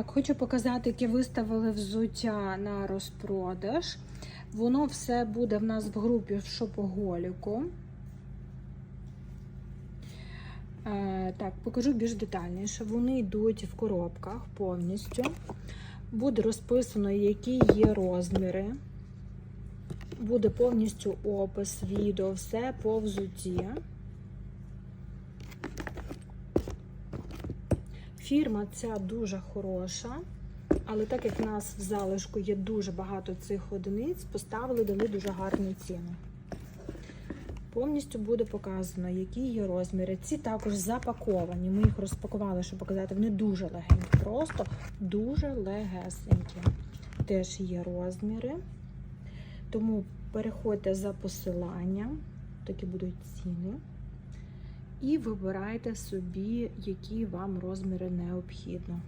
Так, хочу показати, яке виставили взуття на розпродаж. Воно все буде в нас в групі в шопоголіку. Е, так, покажу більш детальніше. Вони йдуть в коробках повністю. Буде розписано, які є розміри. Буде повністю опис, відео, все по взутті. Фірма ця дуже хороша, але так як в нас в залишку є дуже багато цих одиниць, поставили, дали дуже гарну ціну. Повністю буде показано, які є розміри. Ці також запаковані. Ми їх розпакували, щоб показати. Вони дуже легенькі, просто дуже легесенькі. Теж є розміри. Тому переходьте за посиланням, такі будуть ціни. І вибирайте собі, які вам розміри необхідно.